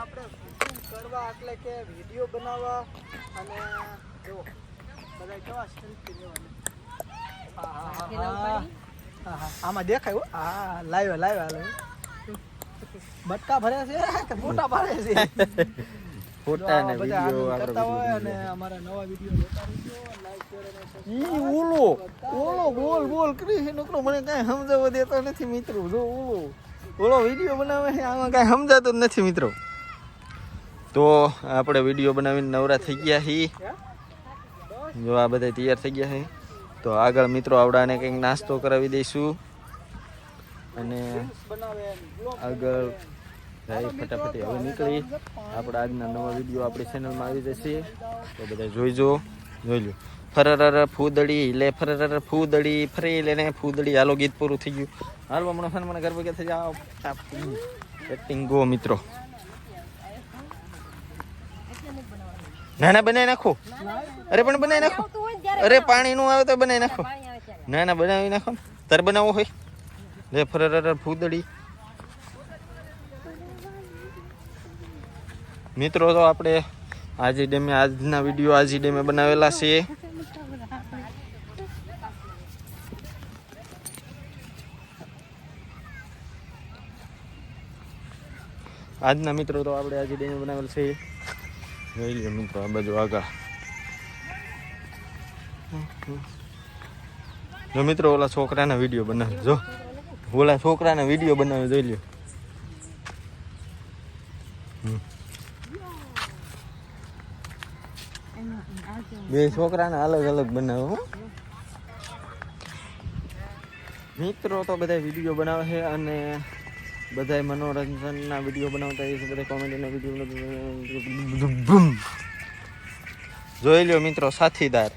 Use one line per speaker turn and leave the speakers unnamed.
આપણે શૂટિંગ કરવા એટલે કે વીડિયો બનાવવા અને જો બધા કેવા સેલ્ફી લેવાની. આમાં દેખાયું હા. લાવ્યો લાવ્યો હાલો. બટકા ભરે છે કે છે?
ફોટા ને
જો બધા
વીડિયો
આનંદ કરતા હોય અને અમારા નવા વીડિયો જોતા રહેજો. લાઈક શેર અને
ઈ ઓલો ઓલો બોલ બોલ. કરી છે નકરો મને કાંઈ સમજાવવા દેતો નથી મિત્રો. જો ઓલો ઓલો વીડિયો બનાવે છે આમાં કાંઈ સમજાતું જ નથી મિત્રો. તો આપણે વીડિયો બનાવીને નવરા થઈ ગયા છીએ જો આ બધા તૈયાર થઈ ગયા છે તો આગળ મિત્રો આવડાને કંઈક નાસ્તો કરાવી દઈશું. અને આગળ જાય ફટાફટી હવે નીકળી. આપણે આજના નવા વીડિયો આપણી ચેનલમાં આવી જશે. તો બધા જોઈજો. જોઈ લો ફરર ફૂદડી લે ફરર ફૂદડી, ફરી લેને ફૂદડી. હાલો, ગીત પૂરું થઈ ગયું. હાલ મને ફન મને ભેગા થઈ જાઓ. ગો મિત્રો. ના ના બનાવી નાખો? અરે પણ બનાવી નાખો. અરે પાણી નું આવે તો બનાવી નાખો. ના ના બનાવી નાખો તાર તારે બનાવવો હોય? લે ફરર ફૂદડી મિત્રો તો આપણે આજી ડેમે આજના વીડિયો આજી ડેમે બનાવેલા છે. આજના મિત્રો તો આપણે આજે ડેમે બનાવેલ છે. જોઈ લ્યો મિત્રો આ બાજુ આગળ જો મિત્રો, ઓલા છોકરાના વીડિયો બનાવે. જો, ઓલા છોકરાના વીડિયો બનાવે, જોઈ લ્યો. બે છોકરાને અલગ અલગ બનાવે મિત્રો તો બધા વીડિયો બનાવે છે અને બધા મનોરંજનના વીડિયો બનાવતા હોય છે બધા કોમેડીના વીડિયો જોઈ લ્યો મિત્રો સાથીદાર.